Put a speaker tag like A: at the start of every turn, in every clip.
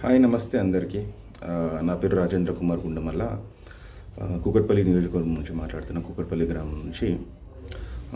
A: Hi నమస్తే అందరికీ. నా పేరు రాజేంద్ర కుమార్ గుండమల్ల. కూకట్పల్లి కుకట్పల్లి నియోజకవర్గం నుంచి మాట్లాడుతున్న కుకట్పల్లి గ్రామం నుంచి.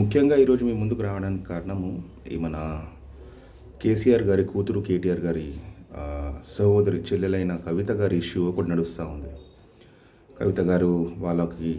A: ముఖ్యంగా ఈరోజు మీ ముందుకు రావడానికి కారణము ఈ మన కేసీఆర్ గారి కూతురు కేటీఆర్ గారి సహోదరి చెల్లెలైన కవిత గారి ఇష్యూ ఒకటి నడుస్తూ ఉంది. కవిత గారు వాళ్ళకి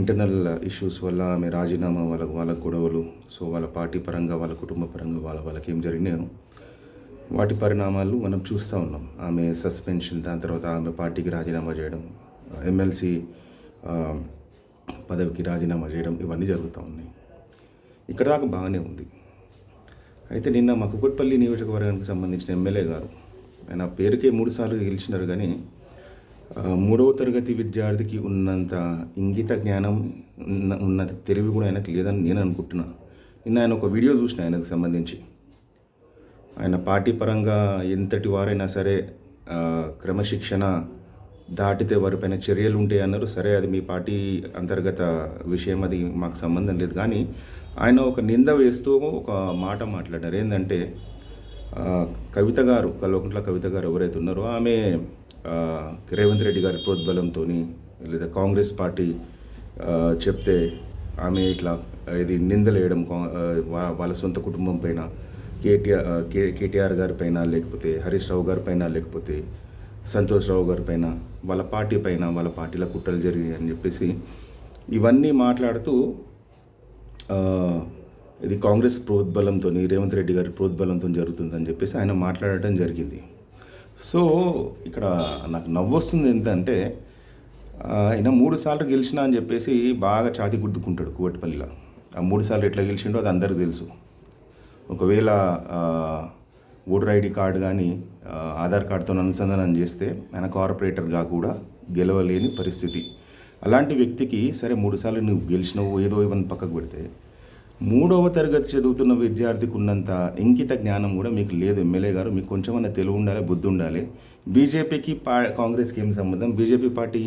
A: ఇంటర్నల్ ఇష్యూస్ వల్ల ఆమె రాజీనామా వాళ్ళ వాళ్ళ గొడవలు సో వాళ్ళ పార్టీ పరంగా వాళ్ళ కుటుంబ పరంగా వాళ్ళ వాళ్ళకి ఏం జరిగినాయో వాటి పరిణామాలు మనం చూస్తూ ఉన్నాం. ఆమె సస్పెన్షన్ దాని తర్వాత ఆమె పార్టీకి రాజీనామా చేయడం ఎమ్మెల్సీ పదవికి రాజీనామా చేయడం ఇవన్నీ జరుగుతూ ఉన్నాయి. ఇక్కడ దాకా బాగానే ఉంది. అయితే నిన్న మా కుకట్పల్లి నియోజకవర్గానికి సంబంధించిన ఎమ్మెల్యే గారు ఆయన పేరుకే మూడుసార్లు గెలిచినారు కానీ మూడవ తరగతి విద్యార్థికి ఉన్నంత ఇంగిత జ్ఞానం ఉన్న ఉన్నంత తెలివి కూడా ఆయనకు లేదని నేను అనుకుంటున్నాను నిన్న ఆయన ఒక వీడియో చూసిన ఆయనకు సంబంధించి. ఆయన పార్టీ పరంగా ఎంతటి వారైనా సరే క్రమశిక్షణ దాటితే వారిపైన చర్యలు ఉంటాయి అన్నారు. సరే అది మీ పార్టీ అంతర్గత విషయం అది మాకు సంబంధం లేదు. కానీ ఆయన ఒక నింద వేస్తూ ఒక మాట మాట్లాడారు. ఏంటంటే కవిత గారు కల్వకుంట్ల కవిత గారు ఎవరైతే ఉన్నారో ఆమె రేవంత్ రెడ్డి గారి ప్రోద్బలంతో లేదా కాంగ్రెస్ పార్టీ చెప్తే ఆమె ఇట్లా ఇది నిందలేయడం కా- వా- వాళ్ళ సొంత కుటుంబం పైన కేటీఆర్ కే కేటీఆర్ గారి పైన లేకపోతే హరీష్ రావు గారి పైన లేకపోతే సంతోష్ రావు గారి పైన వాళ్ళ పార్టీ పైన వాళ్ళ పార్టీల కుట్రలు జరిగాయి అని చెప్పేసి ఇవన్నీ మాట్లాడుతూ ఇది కాంగ్రెస్ ప్రోద్బలంతో రేవంత్ రెడ్డి గారి ప్రోద్బలంతో జరుగుతుందని చెప్పేసి ఆయన మాట్లాడటం జరిగింది. సో ఇక్కడ నాకు నవ్వొస్తుంది ఏంటంటే ఆయన మూడు సార్లు గెలిచినా అని చెప్పేసి బాగా ఛాతి గుద్దుకుంటాడు కువట్పల్లిలో. ఆ మూడు సార్లు ఎట్లా గెలిచిండో అది అందరికీ తెలుసు. ఒకవేళ ఓటర్ ఐడి కార్డు కానీ ఆధార్ కార్డుతో అనుసంధానం చేస్తే ఆయన కార్పొరేటర్గా కూడా గెలవలేని పరిస్థితి. అలాంటి వ్యక్తికి సరే మూడుసార్లు నువ్వు గెలిచినవు ఏదో ఇవన్నీ పక్కకు పెడితే మూడవ తరగతి చదువుతున్న విద్యార్థికి ఉన్నంత ఇంకిత జ్ఞానం కూడా మీకు లేదు. ఎమ్మెల్యే గారు మీకు కొంచెమన్నా తెలివి ఉండాలి బుద్ధి ఉండాలి. బీజేపీకి పా కాంగ్రెస్కి ఏం సంబంధం? బీజేపీ పార్టీ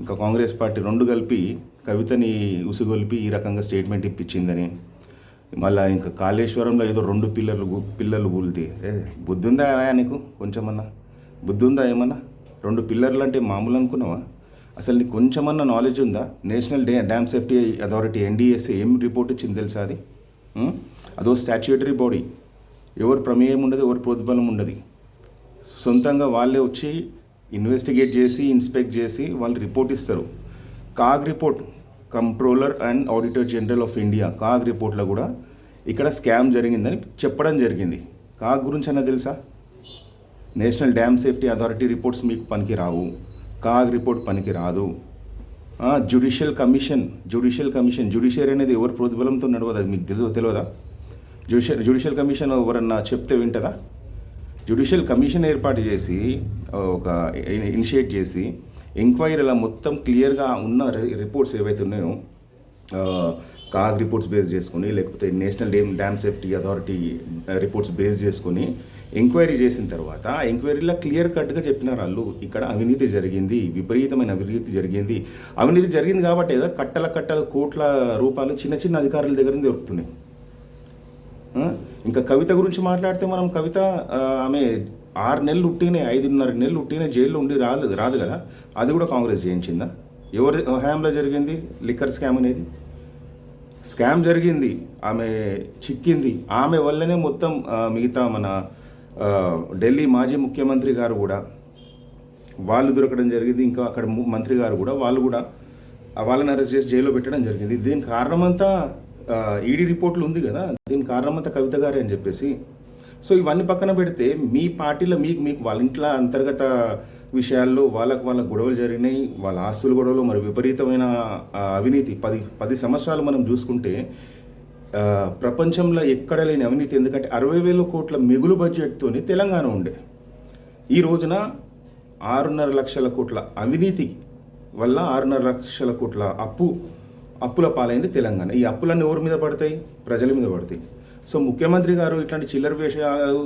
A: ఇంకా కాంగ్రెస్ పార్టీ రెండు కలిపి కవితని ఉసుగొల్పి ఈ రకంగా స్టేట్మెంట్ ఇప్పించిందని మళ్ళీ ఇంకా కాళేశ్వరంలో ఏదో రెండు పిల్లలు పిల్లలు కూలితే ఏ బుద్ధి ఉందా నీకు? కొంచెమన్నా. బుద్ధి ఉందా ఏమన్నా? రెండు పిల్లర్లు అంటే మామూలు అనుకున్నావా? అసలు నీకు కొంచెమన్నా నాలెడ్జ్ ఉందా? National day dam safety authority NDSA ఏం రిపోర్ట్ ఇచ్చింది తెలుసా అది? అదో స్టాచ్యుటరీ బాడీ. ఎవరు ప్రమేయం ఉండదు ఎవరు ప్రోద్బలం ఉండదు. సొంతంగా వాళ్ళే వచ్చి ఇన్వెస్టిగేట్ చేసి ఇన్స్పెక్ట్ చేసి వాళ్ళు రిపోర్ట్ ఇస్తారు. CAG report controller and auditor general of India CAG రిపోర్ట్లో కూడా ఇక్కడ స్కామ్ జరిగిందని చెప్పడం జరిగింది. కాగ్ గురించి అన్న తెలుసా? National dam safety authority reports మీకు పనికి రావు కాగ్ రిపోర్ట్ పనికి రాదు judicial commission judicial commission judiciary అనేది ఎవరు ప్రోద్బలంతో నడవదు అది మీకు తెలియదు తెలియదా జ్యుడిషియల్ జ్యుడిషియల్ కమిషన్ ఎవరన్నా చెప్తే వింటదా? జ్యుడిషియల్ కమిషన్ ఏర్పాటు చేసి ఒక ఇనిషియేట్ చేసి ఎంక్వైరీలో మొత్తం క్లియర్గా ఉన్న రి- రిపోర్ట్స్ ఏవైతే ఉన్నాయో కాగ్ రిపోర్ట్స్ బేస్ చేసుకొని లేకపోతే national dam dam safety authority reports base చేసుకొని ఎంక్వైరీ చేసిన తర్వాత ఎంక్వైరీలో క్లియర్ కట్గా చెప్పినారు వాళ్ళు. ఇక్కడ అవినీతి జరిగింది విపరీతమైన అవినీతి జరిగింది. అవినీతి జరిగింది కాబట్టి ఏదో కట్టల కట్టల కోట్ల రూపాయలు చిన్న చిన్న అధికారుల దగ్గర దొరుకుతున్నాయి. ఇంకా కవిత గురించి మాట్లాడితే మనం కవిత ఆమె ఆరు నెలలు ఉట్టినే ఐదున్నర నెలలు ఉట్టినే జైల్లో ఉండి రాదు రాదు కదా? అది కూడా కాంగ్రెస్ చేయించిందా ఎవరి హయాంలో జరిగింది? లిక్కర్ స్కామ్ అనేది? స్కామ్ జరిగింది ఆమె చిక్కింది. ఆమె వల్లనే మొత్తం మిగతా మన ఢిల్లీ మాజీ ముఖ్యమంత్రి గారు కూడా వాళ్ళు దొరకడం జరిగింది. ఇంకా అక్కడ మంత్రి గారు కూడా వాళ్ళు కూడా వాళ్ళని అరెస్ట్ చేసి జైల్లో పెట్టడం జరిగింది. దీనికి కారణమంతా ఈడీ రిపోర్ట్లు ఉంది కదా? దీని కారణమంతా కవిత గారే అని చెప్పేసి సో ఇవన్నీ పక్కన పెడితే మీ పార్టీలో మీకు మీకు వాళ్ళ ఇంట్లో అంతర్గత విషయాల్లో వాళ్ళకు వాళ్ళ గొడవలు జరిగినాయి వాళ్ళ ఆస్తుల గొడవలు మరి విపరీతమైన అవినీతి. పది పది సంవత్సరాలు మనం చూసుకుంటే ప్రపంచంలో ఎక్కడ లేని అవినీతి. ఎందుకంటే అరవై వేల కోట్ల మిగులు బడ్జెట్తోనే తెలంగాణ ఉండే. ఈ రోజున ఆరున్నర లక్షల కోట్ల అవినీతి వల్ల ఆరున్నర లక్షల కోట్ల అప్పు అప్పుల పాలైంది తెలంగాణ. ఈ అప్పులన్నీ ఎవరి మీద పడతాయి? ప్రజల మీద పడతాయి. సో ముఖ్యమంత్రి గారు ఇట్లాంటి చిల్లర విషయాలు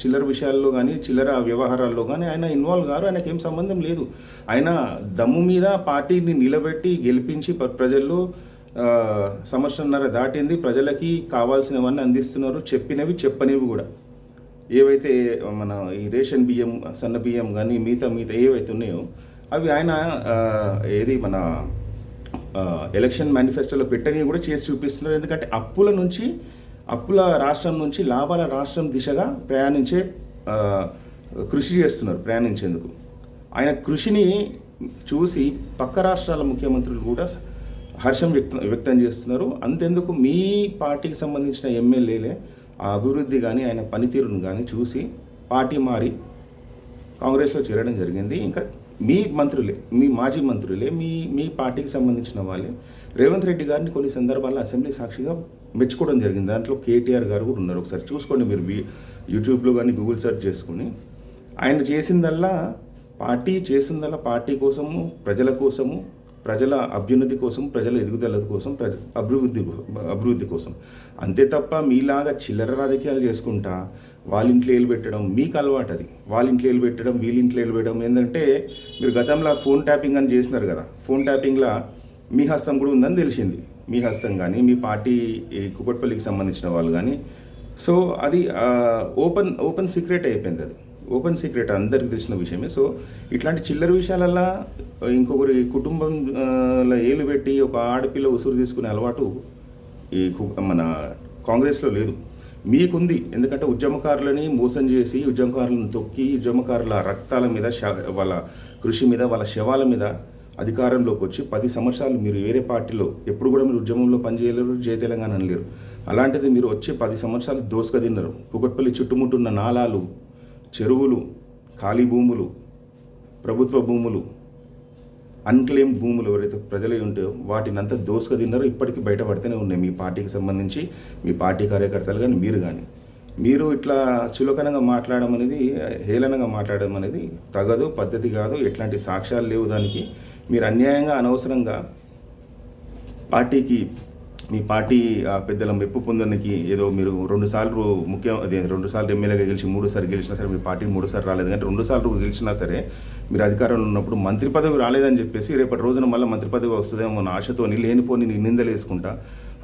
A: చిల్లర విషయాల్లో కానీ చిల్లర వ్యవహారాల్లో కానీ ఆయన ఇన్వాల్వ్ గారు ఆయనకి ఏం సంబంధం లేదు. ఆయన దమ్ము మీద పార్టీని నిలబెట్టి గెలిపించి ప్రజల్లో సంవత్సరంన్నర దాటింది. ప్రజలకి కావాల్సినవన్నీ అందిస్తున్నారు. చెప్పినవి చెప్పనివి కూడా. ఏవైతే మన ఈ రేషన్ బియ్యం సన్న బియ్యం కానీ మిగతా మిగతా ఏవైతే ఉన్నాయో అవి ఆయన ఏది మన ఎలక్షన్ మేనిఫెస్టోలో పెట్టని కూడా చేసి చూపిస్తున్నారు. ఎందుకంటే అప్పుల నుంచి అప్పుల రాష్ట్రం నుంచి లాభాల రాష్ట్రం దిశగా ప్రయాణించే కృషి చేస్తున్నారు ప్రయాణించేందుకు. ఆయన కృషిని చూసి పక్క రాష్ట్రాల ముఖ్యమంత్రులు కూడా హర్షం వ్యక్తం వ్యక్తం చేస్తున్నారు. అంతెందుకు మీ పార్టీకి సంబంధించిన ఎమ్మెల్యేలే ఆ అభివృద్ధి కానీ ఆయన పనితీరును కానీ చూసి పార్టీ మారి కాంగ్రెస్లో చేరడం జరిగింది. ఇంకా మీ మంత్రులే మీ మాజీ మంత్రులే మీ మీ పార్టీకి సంబంధించిన వాళ్ళే రేవంత్ రెడ్డి గారిని కొన్ని సందర్భాల్లో అసెంబ్లీ సాక్షిగా మెచ్చుకోవడం జరిగింది. దాంట్లో కేటీఆర్ గారు కూడా ఉన్నారు. ఒకసారి చూసుకోండి మీరు యూట్యూబ్లో కానీ గూగుల్ సెర్చ్ చేసుకుని. ఆయన చేసిందల్లా పార్టీ చేసిందల్లా పార్టీ కోసము ప్రజల కోసము ప్రజల అభ్యున్నతి కోసం ప్రజల ఎదుగుదల కోసం ప్రజ అభివృద్ధి అభివృద్ధి కోసం. అంతే తప్ప మీలాగా చిల్లర రాజకీయాలు చేసుకుంటా వాళ్ళ ఇంట్లో ఏలు పెట్టడం మీకు అలవాటు అది. వాళ్ళ ఇంట్లో ఏలు పెట్టడం వీళ్ళ ఇంట్లో ఏలు పెట్టడం ఏంటంటే మీరు గతంలో ఫోన్ ట్యాపింగ్ అని చేసినారు కదా. ఫోన్ ట్యాపింగ్లో మీ హస్తం కూడా ఉందని తెలిసింది. మీ హస్తం కానీ మీ పార్టీ ఈ కుకట్పల్లికి సంబంధించిన వాళ్ళు కానీ సో అది ఓపెన్ ఓపెన్ సీక్రెట్ అయిపోయింది అది. ఓపెన్ సీక్రెట్ అందరికి తెలిసిన విషయమే. సో ఇట్లాంటి చిల్లర విషయాలల్లా ఇంకొకరి కుటుంబంలో ఏలు పెట్టి ఒక ఆడపిల్ల ఉసురు తీసుకునే అలవాటు ఈ మన కాంగ్రెస్లో లేదు. మీకుంది. ఎందుకంటే ఉద్యమకారులని మోసం చేసి ఉద్యమకారులను తొక్కి ఉద్యమకారుల రక్తాల మీద వాళ్ళ కృషి మీద వాళ్ళ శవాల మీద అధికారంలోకి వచ్చి పది సంవత్సరాలు మీరు వేరే పార్టీలో ఎప్పుడు కూడా మీరు ఉద్యమంలో పనిచేయలేరు జయ తెలంగాణ అనలేరు. అలాంటిది మీరు వచ్చి పది సంవత్సరాలు దోసుక తిన్నారు. కుకట్పల్లి చుట్టుముట్టున్న నాలాలు చెరువులు ఖాళీ భూములు ప్రభుత్వ భూములు అన్క్లెయిమ్ భూములు ఎవరైతే ప్రజలు ఉంటాయో వాటిని అంతా దోసుక తిన్నారో. ఇప్పటికీ బయటపడితేనే ఉన్నాయి. మీ పార్టీకి సంబంధించి మీ పార్టీ కార్యకర్తలు కానీ మీరు కానీ మీరు ఇట్లా చులకనగా మాట్లాడడం అనేది హేళనగా మాట్లాడడం అనేది తగదు పద్ధతి కాదు. ఎట్లాంటి సాక్ష్యాలు లేవు దానికి. మీరు అన్యాయంగా అనవసరంగా పార్టీకి మీ పార్టీ పెద్దల మెప్పు పొందడానికి ఏదో మీరు రెండు సార్లు ముఖ్య అదే రెండు సార్లు ఎమ్మెల్యేగా గెలిచి మూడు సార్లు గెలిచినా సరే మీ పార్టీ మూడు సార్లు రాలేదు. కానీ రెండు సార్లు గెలిచినా సరే మీరు అధికారంలో ఉన్నప్పుడు మంత్రి పదవి రాలేదని చెప్పేసి రేపటి రోజున మళ్ళీ మంత్రి పదవి వస్తుందేమో అన్న ఆశతోని లేనిపోని నిందలు వేసుకుంటా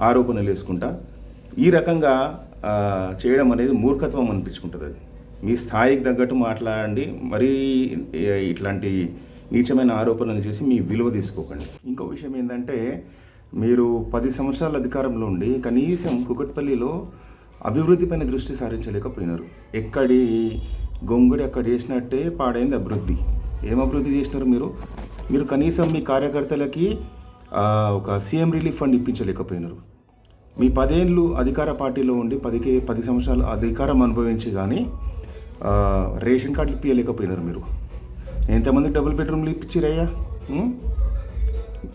A: ఆరోపణలు వేసుకుంటా ఈ రకంగా చేయడం అనేది మూర్ఖత్వం అనిపించుకుంటుంది అది. మీ స్థాయికి తగ్గట్టు మాట్లాడండి. మరీ ఇట్లాంటి నీచమైన ఆరోపణలు చేసి మీ విలువ తీసుకోకండి. ఇంకో విషయం ఏంటంటే మీరు పది సంవత్సరాల అధికారంలో ఉండి కనీసం కుకట్పల్లిలో అభివృద్ధి పైన దృష్టి సారించలేకపోయినారు. ఎక్కడి గొంగుడి అక్కడ చేసినట్టే పాడైంది అభివృద్ధి. ఏం అభివృద్ధి చేసినారు మీరు? మీరు కనీసం మీ కార్యకర్తలకి ఒక సీఎం రిలీఫ్ ఫండ్ ఇప్పించలేకపోయినారు. మీ పదేళ్ళు అధికార పార్టీలో ఉండి పదికి పది సంవత్సరాలు అధికారం అనుభవించి కానీ రేషన్ కార్డు ఇప్పించలేకపోయినారు మీరు. ఎంతమంది డబుల్ బెడ్రూమ్లు ఇప్పించిరయ్యా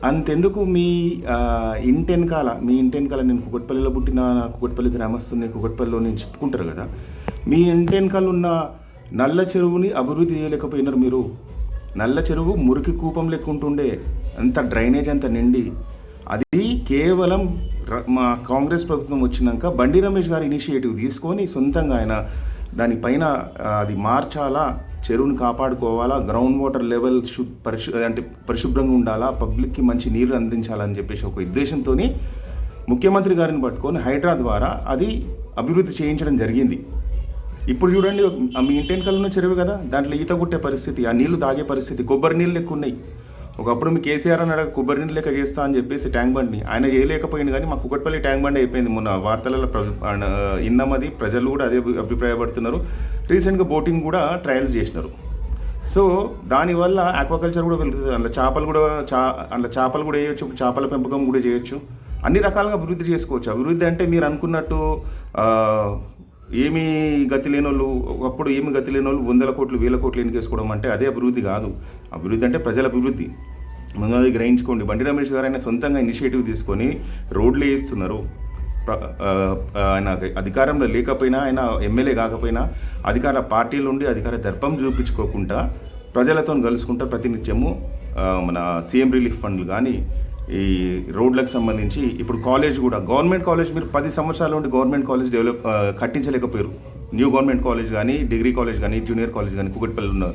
A: అంతెందుకు మీ ఇంటి వెనకాల మీ ఇంటి వెనకాల నేను కుకట్పల్లిలో పుట్టిన నా కుకట్పల్లి గ్రామస్తుని కుకట్పల్లిలో నేను చెప్పుకుంటారు కదా. మీ ఇంటి వెనకాల ఉన్న నల్ల చెరువుని అభివృద్ధి చేయలేకపోయినారు మీరు. నల్ల చెరువు మురికి కూపం లెక్క అంత డ్రైనేజ్ అంత నిండి. అది కేవలం ర- మా కాంగ్రెస్ ప్రభుత్వం వచ్చినాక బండి రమేష్ గారు ఇనిషియేటివ్ తీసుకొని సొంతంగా ఆయన దానిపైన అది మార్చాలా? చెరువుని కాపాడుకోవాలా? గ్రౌండ్ వాటర్ లెవెల్ శు పరిశు అంటే పరిశుభ్రంగా ఉండాలా? పబ్లిక్కి మంచి నీరు అందించాలని చెప్పేసి ఒక ఉద్దేశంతో ముఖ్యమంత్రి గారిని పట్టుకొని హైడ్రా ద్వారా అది అభివృద్ధి చేయించడం జరిగింది. ఇప్పుడు చూడండి మీ ఇంటి వెనకాల ఉన్న చెరువు కదా? దాంట్లో ఈత కొట్టే పరిస్థితి ఆ నీళ్ళు తాగే పరిస్థితి కొబ్బరి నీళ్ళు ఎక్కువ ఉన్నాయి. ఒకప్పుడు మీ కేసీఆర్ అని అడగ కొబ్బరి నీళ్ళు లెక్క చేస్తా అని చెప్పేసి ట్యాంక్ బండ్ని ఆయన చేయలేకపోయింది కానీ మా కుకట్పల్లి ట్యాంక్ బండి అయిపోయింది మొన్న. వార్తలలో ప్ర- ఆ, ఇన్నమది ప్రజలు కూడా అదే అభిప్రాయపడుతున్నారు. రీసెంట్గా బోటింగ్ కూడా ట్రయల్స్ చేసినారు. సో దానివల్ల ఆక్వాకల్చర్ కూడా వెళ్తుంది అందులో చేపలు కూడా చా అందులో చేపలు కూడా వేయొచ్చు చేపల పెంపకం కూడా చేయొచ్చు. అన్ని రకాలుగా అభివృద్ధి చేసుకోవచ్చు. అభివృద్ధి అంటే మీరు అనుకున్నట్టు ఏమీ గతి లేని వాళ్ళు ఒకప్పుడు ఏమి గతి లేని వాళ్ళు వందల కోట్లు వేల కోట్లు ఎన్నికేసుకోవడం అంటే అదే అభివృద్ధి కాదు. అభివృద్ధి అంటే ప్రజల అభివృద్ధి. ముందు గ్రహించుకోండి బండి రమేష్ గారు ఆయన సొంతంగా ఇనిషియేటివ్ తీసుకొని రోడ్లు వేయిస్తున్నారు. ఆయన అధికారంలో లేకపోయినా ఆయన ఎమ్మెల్యే కాకపోయినా అధికార పార్టీలు ఉండి అధికార దర్పం చూపించుకోకుండా ప్రజలతో కలుసుకుంటూ ప్రతినిత్యము మన సీఎం రిలీఫ్ ఫండ్లు కానీ ఈ రోడ్లకు సంబంధించి ఇప్పుడు కాలేజ్ కూడా గవర్నమెంట్ కాలేజ్ మీరు పది సంవత్సరాల నుండి గవర్నమెంట్ కాలేజ్ డెవలప్ కట్టించలేకపోయారు. న్యూ గవర్నమెంట్ కాలేజ్ కానీ డిగ్రీ కాలేజ్ కానీ జూనియర్ కాలేజ్ కానీ కుకట్పల్లి ఉన్న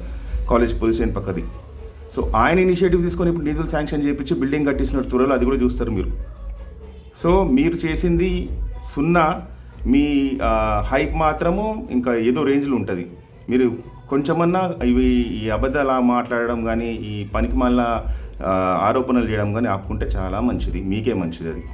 A: కాలేజ్ పొజిషన్ పక్కది. సో ఆయన ఇనిషియేటివ్ తీసుకొని ఇప్పుడు నిధులు శాంక్షన్ చేయించి బిల్డింగ్ కట్టిస్తున్న త్వరలో అది కూడా చూస్తారు మీరు. సో మీరు చేసింది సున్నా మీ హైప్ మాత్రము ఇంకా ఏదో రేంజ్లో ఉంటుంది. మీరు కొంచెమన్నా ఇవి ఈ అబద్ధాల మాట్లాడడం కానీ ఈ పనికి మళ్ళా ఆరోపణలు చేయడం కానీ ఆపుకుంటే చాలా మంచిది. మీకే మంచిది అది.